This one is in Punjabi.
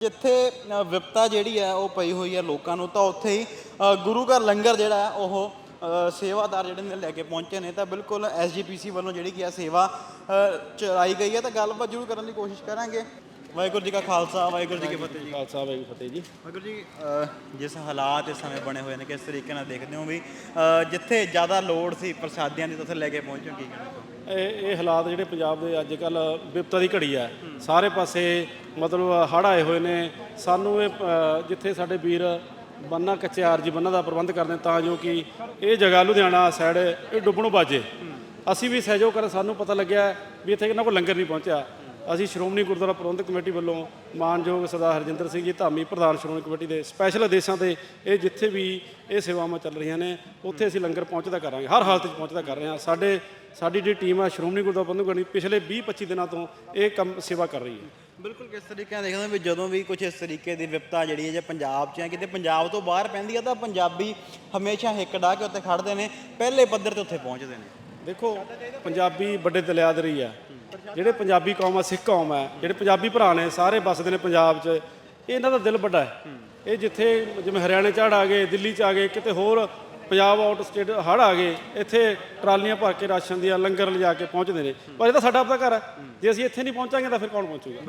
ਜਿੱਥੇ ਵਿਪਤਾ ਜਿਹੜੀ ਹੈ ਉਹ ਪਈ ਹੋਈ ਹੈ ਲੋਕਾਂ ਨੂੰ ਤਾਂ ਉੱਥੇ ਹੀ ਗੁਰੂ ਘਰ ਲੰਗਰ ਜਿਹੜਾ ਹੈ ਉਹ ਸੇਵਾਦਾਰ ਜਿਹੜੇ ਨੇ ਲੈ ਕੇ ਪਹੁੰਚੇ ਨੇ। ਤਾਂ ਬਿਲਕੁਲ ਐਸਜੀਪੀਸੀ ਵੱਲੋਂ ਜਿਹੜੀ ਕੀ ਹੈ ਸੇਵਾ ਚਲਾਈ ਗਈ ਹੈ। ਤਾਂ ਗੱਲਬਾਤ ਜ਼ਰੂਰ ਕਰਨ ਦੀ ਕੋਸ਼ਿਸ਼ ਕਰਾਂਗੇ। ਵਾਹਿਗੁਰੂ ਜੀ ਕਾ ਖਾਲਸਾ ਵਾਹਿਗੁਰੂ ਜੀ ਕੀ ਫਤਿਹ ਜੀ। ਖਾਲਸਾ ਵਾਹਿਗੁਰੂ ਫਤਿਹ ਜੀ। ਵਾਹਿਗੁਰੂ ਜੀ ਜਿਸ ਹਾਲਾਤ ਇਸ ਸਮੇਂ ਬਣੇ ਹੋਏ ਨੇ ਕਿਸ ਤਰੀਕੇ ਨਾਲ ਦੇਖਦੇ ਹੋ ਵੀ ਜਿੱਥੇ ਜ਼ਿਆਦਾ ਲੋੜ ਸੀ ਪ੍ਰਸਾਦਿਆਂ ਦੀ ਤਾਂ ਉੱਥੇ ਲੈ ਕੇ ਪਹੁੰਚੋ ਕੀ ਕਹਿਣਾ ਇਹ ਇਹ ਹਾਲਾਤ ਜਿਹੜੇ ਪੰਜਾਬ ਦੇ ਅੱਜ ਕੱਲ ਵਿਪਤਾ ਦੀ ਘੜੀ ਆ ਸਾਰੇ ਪਾਸੇ ਮਤਲਬ ਹੜ੍ਹ ਆਏ ਹੋਏ ਨੇ, ਸਾਨੂੰ ਇਹ ਜਿੱਥੇ ਸਾਡੇ ਵੀਰ ਬੰਨਾ ਕੱਚੇ ਆਰਜੀ ਬੰਨਾ ਦਾ ਪ੍ਰਬੰਧ ਕਰਦੇ ਤਾਂ ਜੋ ਕਿ ਇਹ ਜਗ੍ਹਾ ਲੁਧਿਆਣਾ ਸਾਈਡ ਇਹ ਡੁੱਬਣੋਂ ਬਾਜੇ। ਅਸੀਂ ਵੀ ਸਹਿਯੋਗ ਕਰ ਸਾਨੂੰ ਪਤਾ ਲੱਗਿਆ ਵੀ ਇੱਥੇ ਇਹਨਾਂ ਕੋਲ ਲੰਗਰ ਨਹੀਂ ਪਹੁੰਚਿਆ। ਅਸੀਂ ਸ਼੍ਰੋਮਣੀ ਗੁਰਦੁਆਰਾ ਪ੍ਰਬੰਧਕ ਕਮੇਟੀ ਵੱਲੋਂ ਮਾਨਯੋਗ ਸਰਦਾਰ ਹਰਜਿੰਦਰ ਸਿੰਘ ਜੀ ਧਾਮੀ ਪ੍ਰਧਾਨ ਸ਼੍ਰੋਮਣੀ ਕਮੇਟੀ ਦੇ ਸਪੈਸ਼ਲ ਆਦੇਸ਼ਾਂ ਤੇ ਇਹ ਜਿੱਥੇ ਵੀ ਇਹ ਸੇਵਾਵਾਂ ਚੱਲ ਰਹੀਆਂ ਨੇ, ਉੱਥੇ ਅਸੀਂ ਲੰਗਰ ਪਹੁੰਚਦਾ ਕਰਾਂਗੇ, ਹਰ ਹਾਲਤ 'ਚ ਪਹੁੰਚਦਾ ਕਰ ਰਹੇ ਹਾਂ। ਸਾਡੇ, ਸਾਡੀ ਜਿਹੜੀ ਟੀਮ ਆ ਸ਼੍ਰੋਮਣੀ ਗੁਰਦੁਆਰਾ ਪ੍ਰਬੰਧਕ ਕਮੇਟੀ ਪਿਛਲੇ 20-25 ਦਿਨਾਂ ਤੋਂ ਇਹ ਕੰਮ ਸੇਵਾ ਕਰ ਰਹੀ ਹੈ। ਬਿਲਕੁਲ ਕਿਸ ਤਰੀਕੇ ਨਾਲ ਦੇਖਦੇ ਹੋ ਵੀ ਜਦੋਂ ਵੀ ਕੁਝ ਇਸ ਤਰੀਕੇ ਦੀ ਵਿਪਤਾ ਜਿਹੜੀ ਹੈ ਜੇ ਪੰਜਾਬ 'ਚ ਹੈ ਕਿਤੇ ਪੰਜਾਬ ਤੋਂ ਬਾਹਰ ਪੈਂਦੀ ਹੈ ਤਾਂ ਪੰਜਾਬੀ ਹਮੇਸ਼ਾ ਹਿੱਕ ਡਾ ਕੇ ਉੱਤੇ ਖੜਦੇ ਨੇ ਪਹਿਲੇ ਪੱਧਰ ਤੇ ਉੱਥੇ ਪਹੁੰਚਦੇ ਨੇ। ਦੇਖੋ ਪੰਜਾਬੀ ਵੱਡੇ ਦਲਿਆਦਰੀ ਆ ਜਿਹੜੇ ਪੰਜਾਬੀ ਕੌਮ ਆ ਸਿੱਖ ਕੌਮ ਆ ਜਿਹੜੇ ਪੰਜਾਬੀ ਭਰਾ ਨੇ ਸਾਰੇ ਵੱਸਦੇ ਨੇ ਪੰਜਾਬ 'ਚ। ਇਹ ਇਹਨਾਂ ਦਾ ਦਿਲ ਵੱਡਾ ਹੈ। ਇਹ ਜਿੱਥੇ ਜਿਵੇਂ ਹਰਿਆਣੇ 'ਚ ਹੜ੍ਹ ਆ ਗਏ ਦਿੱਲੀ 'ਚ ਆ ਗਏ ਕਿਤੇ ਹੋਰ ਪੰਜਾਬ ਆਊਟ ਸਟੇਟ ਹੜ੍ਹ ਆ ਗਏ ਇੱਥੇ ਟਰਾਲੀਆਂ ਭਰ ਕੇ ਰਾਸ਼ਨ ਦੀਆਂ ਲੰਗਰ ਲਿਜਾ ਕੇ ਪਹੁੰਚਦੇ ਨੇ। ਪਰ ਇਹ ਤਾਂ ਸਾਡਾ ਆਪਣਾ ਘਰ ਹੈ। ਜੇ ਅਸੀਂ ਇੱਥੇ ਨਹੀਂ ਪਹੁੰਚਾਂਗੇ ਤਾਂ ਫਿਰ ਕੌਣ ਪਹੁੰਚੂਗਾ?